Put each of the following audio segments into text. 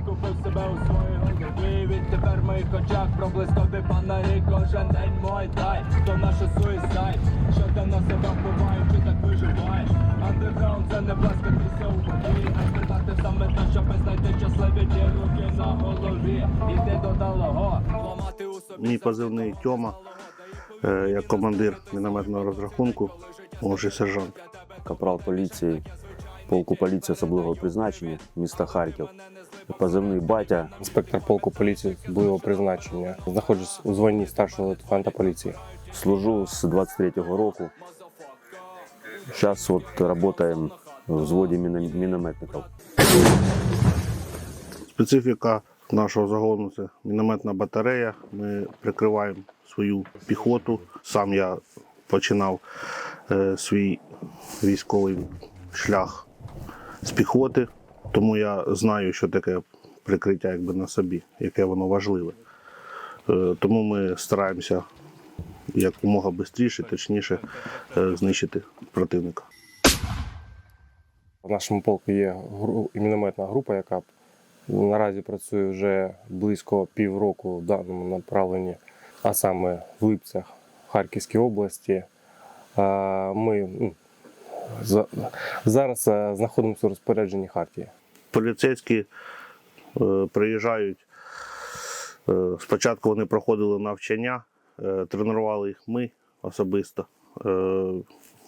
Викупив себе у своїй голові Відтепер в моїх очах проблискові фонарі Кожен день мой дай, то наше суїсайд Що ти на себе впливаєш, чи так виживаєш? Андерграунд це не плескатися у воді. А спитати саме те, щоб знайти щасливі ті руки на голові. Іди до далого, ламати у собі Мій позивний Тьома, е, як командир мінометного розрахунку, молодший сержант. капрал поліції, полку поліції особливого призначення міста Харків. Позивний батя. інспектор полку поліції особливого призначення. Знаходжусь у званні старшого лейтенанта поліції. Служу з 23-го року. Зараз от працюємо в взводі міно- мінометників. Специфіка нашого загону це мінометна батарея. Ми прикриваємо свою піхоту. Сам я починав е, свій військовий шлях з піхоти, тому я знаю, що таке прикриття якби на собі, яке воно важливе. Е, тому ми стараємося якомога швидше, точніше е, знищити противника. В нашому полку є мінометна група, яка наразі працює вже близько півроку в даному направленні, а саме в Липцях Харківській області. Ми ну, зараз е, знаходимося у розпорядженні Хартії. Поліцейські е, приїжджають. Е, спочатку вони проходили навчання, е, тренували їх ми особисто,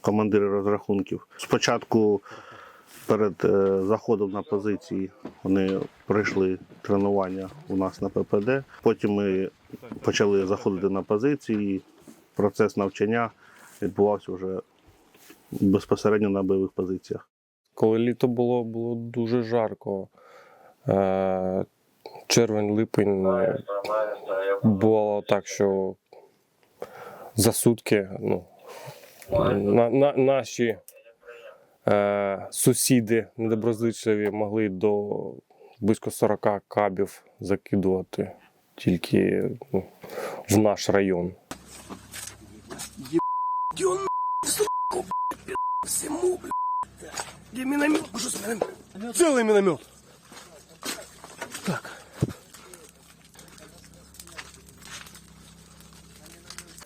командири розрахунків. Спочатку перед заходом на позиції вони пройшли тренування у нас на ППД. Потім ми почали заходити на позиції. Процес навчання відбувався вже безпосередньо на бойових позиціях. Коли літо було, було дуже жарко. Е, Червень, липень е, було так, що за сутки ну, на, на, наші е, сусіди недоброзичливі могли до близько 40 кабів закидувати тільки ну, в наш район. Целый миномет.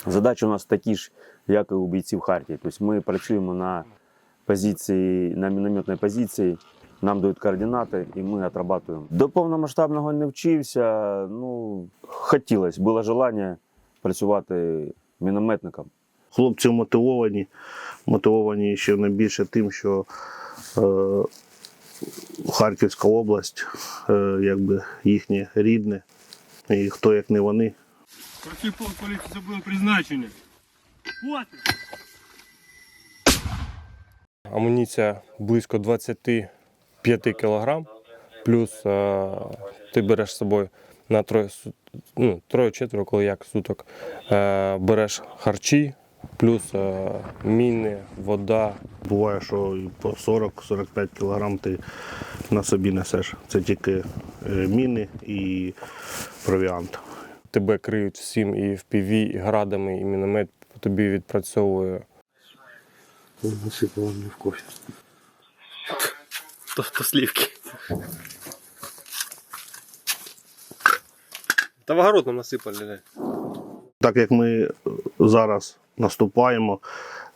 Задачі у нас такі ж, як і у бійців Хартії. Тобто ми працюємо на позиції, на мінометній позиції, нам дають координати, і ми отрабатуємо. До повномасштабного не вчився. Ну, хотілося, було бажання працювати мінометником. Хлопці мотивовані, мотивовані ще найбільше тим, що е, Харківська область, е, якби їхнє рідне, і хто як не вони. Працює полк поліції особливого призначення. От! Амуніція близько 25 кг, плюс е, ти береш з собою на троє, ну, троє-четверо, коли як суток, е, береш харчі, плюс е, міни, вода. Буває, що і по 40-45 кілограм ти на собі несеш. Це тільки е, міни і провіант. Тебе криють всім і в піві, і градами, і міномет по тобі відпрацьовує. Насипало мені в кофе. То, то сливки. Та в огород нам насипали. Так як ми зараз наступаємо,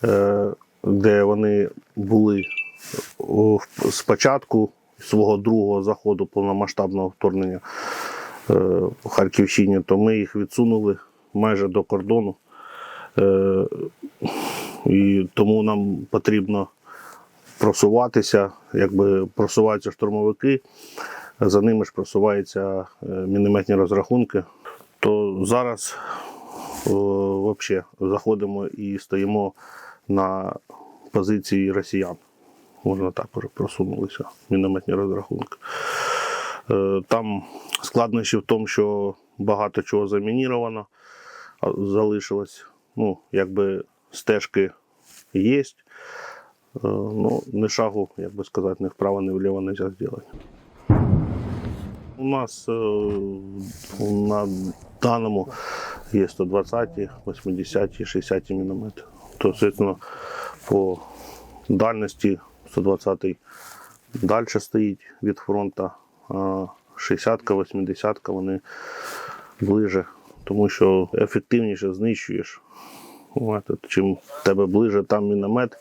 е, де вони були спочатку свого другого заходу повномасштабного вторгнення е, в Харківщині, то ми їх відсунули майже до кордону. Е, І тому нам потрібно просуватися, якби просуваються штурмовики, за ними ж просуваються е, мінометні розрахунки. То зараз взагалі заходимо і стоїмо на позиції росіян. Можна так просунулися мінометні розрахунки. Е, Там складнощі в тому, що багато чого замініровано, залишилось. Ну, якби стежки є. Ну, ні шагу, як би сказати, ні вправо, ні вліво не можна зробити. У нас е, на даному є 120, 80, 60 міномети. То, соответственно, по дальності 120 далі стоїть від фронту, а 60-ка, 80-ка, вони ближе, тому що ефективніше знищуєш. Чим тебе ближе там міномет,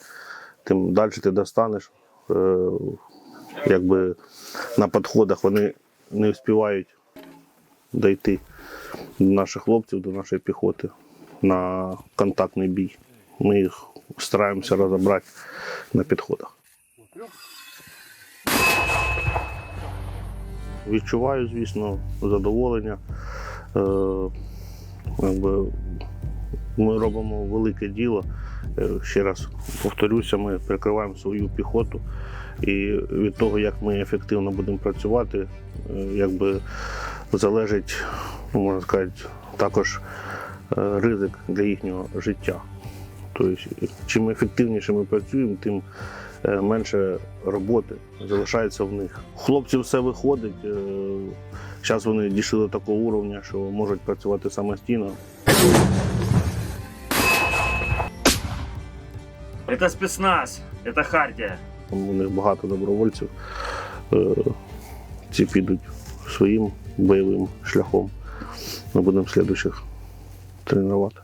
тим далі ти достанеш. Е, якби на підходах вони не встигають дійти до наших хлопців, до нашої піхоти на контактний бій. Ми їх стараємося розібрати на підходах. Відчуваю, звісно, задоволення. Е, ми робимо велике діло. Е, Ще раз повторюся, ми прикриваємо свою піхоту. І від того, як ми ефективно будемо працювати, е, якби залежить, можна сказати, також е, ризик для їхнього життя. Тобто, чим ефективніше ми працюємо, тим менше роботи залишається в них. У Хлопців все виходить. Зараз вони дійшли до такого уровня, що можуть працювати самостійно. Это спецназ, это Хартия. У них багато добровольців. Е, Ці підуть своїм бойовим шляхом. Ми будемо слідчих тренувати.